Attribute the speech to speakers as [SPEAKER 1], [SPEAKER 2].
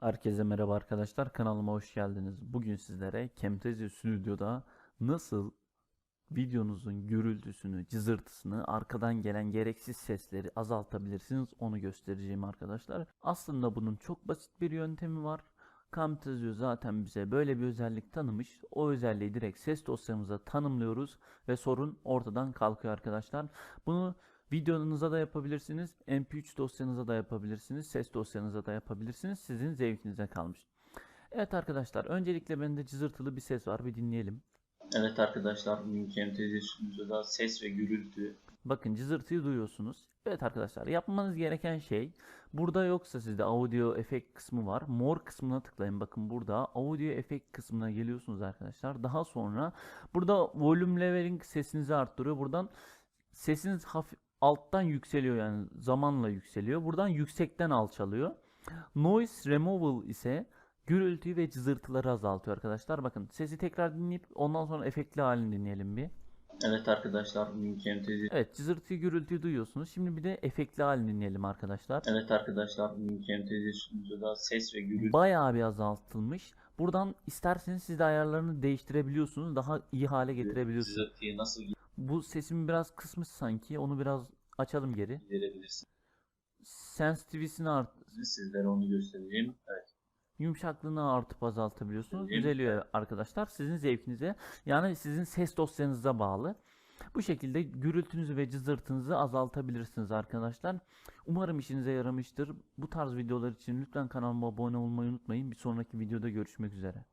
[SPEAKER 1] Herkese merhaba arkadaşlar kanalıma hoş geldiniz. Bugün sizlere Camtasia Studio'da nasıl videonuzun gürültüsünü, cızırtısını, arkadan gelen gereksiz sesleri azaltabilirsiniz onu göstereceğim arkadaşlar. Aslında bunun çok basit bir yöntemi var. Camtasia zaten bize böyle bir özellik tanımış. O özelliği direkt ses dosyamıza tanımlıyoruz ve sorun ortadan kalkıyor arkadaşlar. Bunu Videonuza da yapabilirsiniz, MP3 dosyanıza da yapabilirsiniz, ses dosyanıza da yapabilirsiniz. Sizin zevkinize kalmış. Evet arkadaşlar, öncelikle bende cızırtılı bir ses var, bir dinleyelim.
[SPEAKER 2] Evet arkadaşlar, bugün Camtasia Studio'da ses ve gürültü
[SPEAKER 1] Bakın cızırtıyı duyuyorsunuz. Evet arkadaşlar, yapmanız gereken şey, burada yoksa sizde audio efekt kısmı var. More kısmına tıklayın. Bakın burada audio efekt kısmına geliyorsunuz arkadaşlar. Daha sonra burada volume leveling sesinizi arttırıyor. Buradan sesiniz hafif alttan yükseliyor yani zamanla yükseliyor. Buradan yüksekten alçalıyor. Noise removal ise gürültüyü ve cızırtıları azaltıyor arkadaşlar. Bakın sesi tekrar dinleyip ondan sonra efektli halini dinleyelim bir.
[SPEAKER 2] Evet arkadaşlar, Camtasia
[SPEAKER 1] Evet cızırtıyı gürültüyü duyuyorsunuz. Şimdi bir de efektli halini dinleyelim arkadaşlar.
[SPEAKER 2] Evet arkadaşlar, Camtasia Studio'da ses ve gürültü
[SPEAKER 1] Bayağı bir azaltılmış. Buradan isterseniz siz de ayarlarını değiştirebiliyorsunuz. Daha iyi hale getirebiliyorsunuz.
[SPEAKER 2] cızırtıyı nasıl
[SPEAKER 1] Bu sesimi biraz kısmış sanki. Onu biraz açalım geri.
[SPEAKER 2] giderebilirsiniz?
[SPEAKER 1] Sensitivity'sini art
[SPEAKER 2] Sizlere onu göstereceğim. Evet.
[SPEAKER 1] yumuşaklığını artıp azaltabiliyorsunuz.
[SPEAKER 2] Mi?
[SPEAKER 1] Düzeliyor arkadaşlar. Sizin zevkinize yani sizin ses dosyanıza bağlı. Bu şekilde gürültünüzü ve cızırtınızı azaltabilirsiniz arkadaşlar. Umarım işinize yaramıştır. Bu tarz videolar için lütfen kanalıma abone olmayı unutmayın. Bir sonraki videoda görüşmek üzere.